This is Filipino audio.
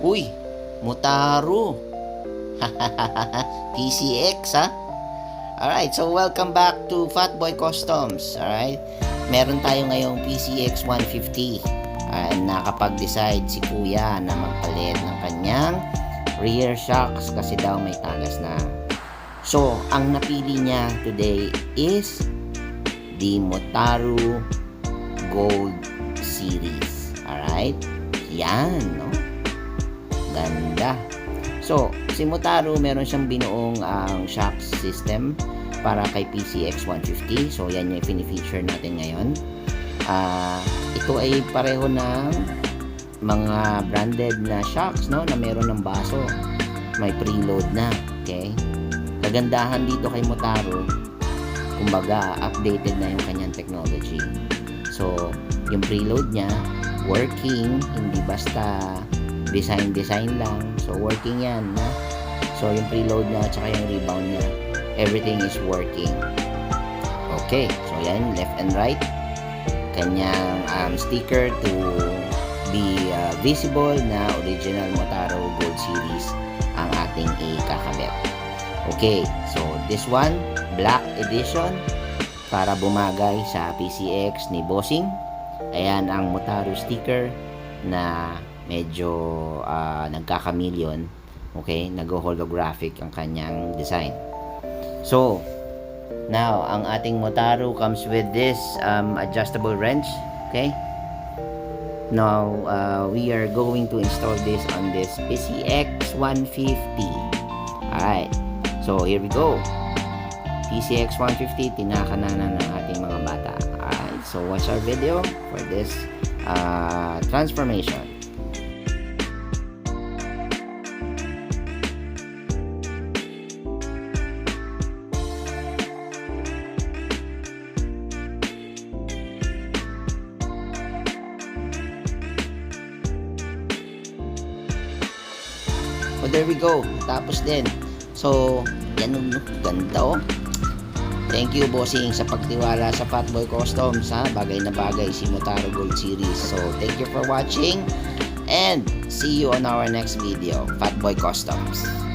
Uy, Mutaro. PCX ha? Alright, so welcome back to Fatboy Customs. Alright, meron tayo ngayong PCX 150. Uh, nakapag-decide si Kuya na magpalit ng kanyang rear shocks kasi daw may tagas na. So, ang napili niya today is the Motaro Gold Series. Alright? Yan, no? Ganda. So, si Motaro, meron siyang binuong ang shock system para kay PCX 150. So, yan yung fini-feature natin ngayon. Ah, ito ay pareho ng mga branded na shocks, no? Na meron ng baso. May preload na. Okay? Kagandahan dito kay Motaro, kumbaga, updated na yung kanyang technology. So, yung preload niya, working, hindi basta design-design lang. So, working yan, na? So, yung preload niya, tsaka yung rebound niya, everything is working. Okay, so yan, left and right. Kanyang um, sticker to be uh, visible na original Motaro Gold Series ang ating ikakabit. Okay, so this one, black edition para bumagay sa PCX ni Bossing. Ayan ang Motaro sticker na medyo uh, nagkakamilyon. Okay, nag-holographic ang kanyang design. So, now, ang ating Motaro comes with this um, adjustable wrench. Okay? Now, uh, we are going to install this on this PCX 150. Alright. So, here we go. PCX 150, tinaka na ng ating mga bata. Alright. So, watch our video for this uh, transformation. So there we go. Tapos din. So, yan oh, no? ganda oh. Thank you bossing sa pagtiwala sa Fatboy Customs ha. Bagay na bagay si Motaro Gold Series. So, thank you for watching and see you on our next video. Fatboy Customs.